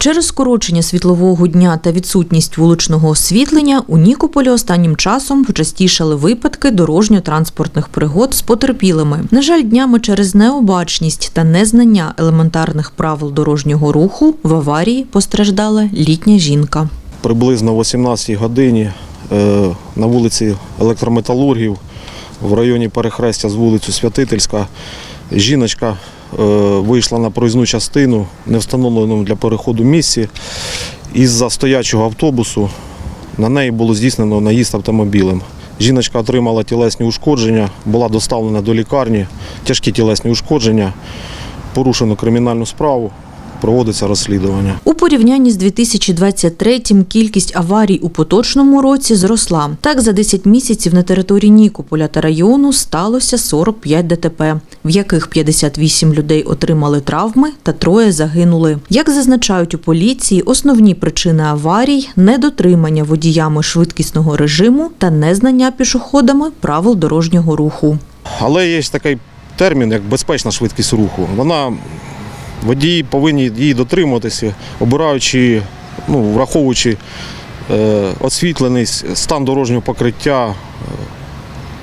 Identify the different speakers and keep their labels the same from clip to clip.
Speaker 1: Через скорочення світлового дня та відсутність вуличного освітлення у Нікополі останнім часом почастішали випадки дорожньо-транспортних пригод з потерпілими. На жаль, днями через необачність та незнання елементарних правил дорожнього руху в аварії постраждала літня жінка.
Speaker 2: Приблизно о 18 годині е, на вулиці електрометалургів в районі перехрестя з вулицю Святительська жіночка е, вийшла на проїзну частину не встановленому для переходу місці. Із-за стоячого автобусу на неї було здійснено наїзд автомобілем. Жіночка отримала тілесні ушкодження, була доставлена до лікарні, тяжкі тілесні ушкодження, порушено кримінальну справу, проводиться розслідування.
Speaker 1: У порівнянні з 2023-м кількість аварій у поточному році зросла. Так, за 10 місяців на території Нікополя та району сталося 45 ДТП, в яких 58 людей отримали травми та троє загинули. Як зазначають у поліції, основні причини аварій – недотримання водіями швидкісного режиму та незнання пішоходами правил дорожнього руху.
Speaker 2: Але є такий термін, як безпечна швидкість руху. Вона водії повинні її дотримуватися, обираючи, ну, враховуючи е, освітленість, стан дорожнього покриття, е,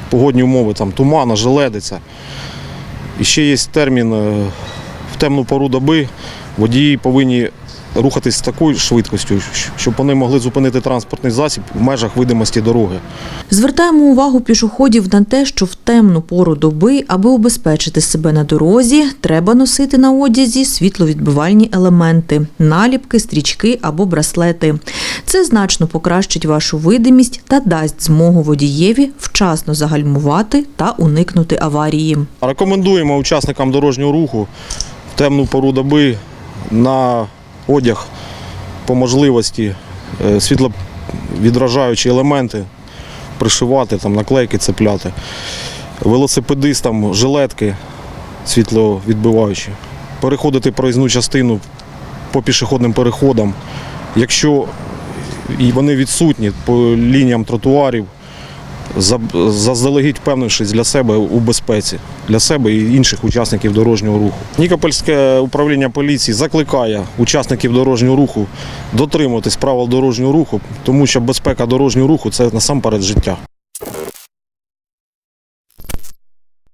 Speaker 2: погодні умови, там, тумана, желедиця. І ще є термін е, в темну пору доби водії повинні рухатись з такою швидкістю, щоб вони могли зупинити транспортний засіб в межах видимості дороги.
Speaker 1: Звертаємо увагу пішоходів на те, що в темну пору доби, аби убезпечити себе на дорозі, треба носити на одязі світловідбивальні елементи, наліпки, стрічки або браслети. Це значно покращить вашу видимість та дасть змогу водієві вчасно загальмувати та уникнути аварії.
Speaker 2: Рекомендуємо учасникам дорожнього руху в темну пору доби на одяг по можливості е, світловідражаючі елементи пришивати, там, наклейки цепляти. Велосипедистам жилетки світловідбиваючі. Переходити проїзну частину по пішохідним переходам. Якщо вони відсутні по лініям тротуарів, заздалегідь впевнившись для себе у безпеці, для себе і інших учасників дорожнього руху. Нікопольське управління поліції закликає учасників дорожнього руху дотримуватись правил дорожнього руху, тому що безпека дорожнього руху це насамперед життя.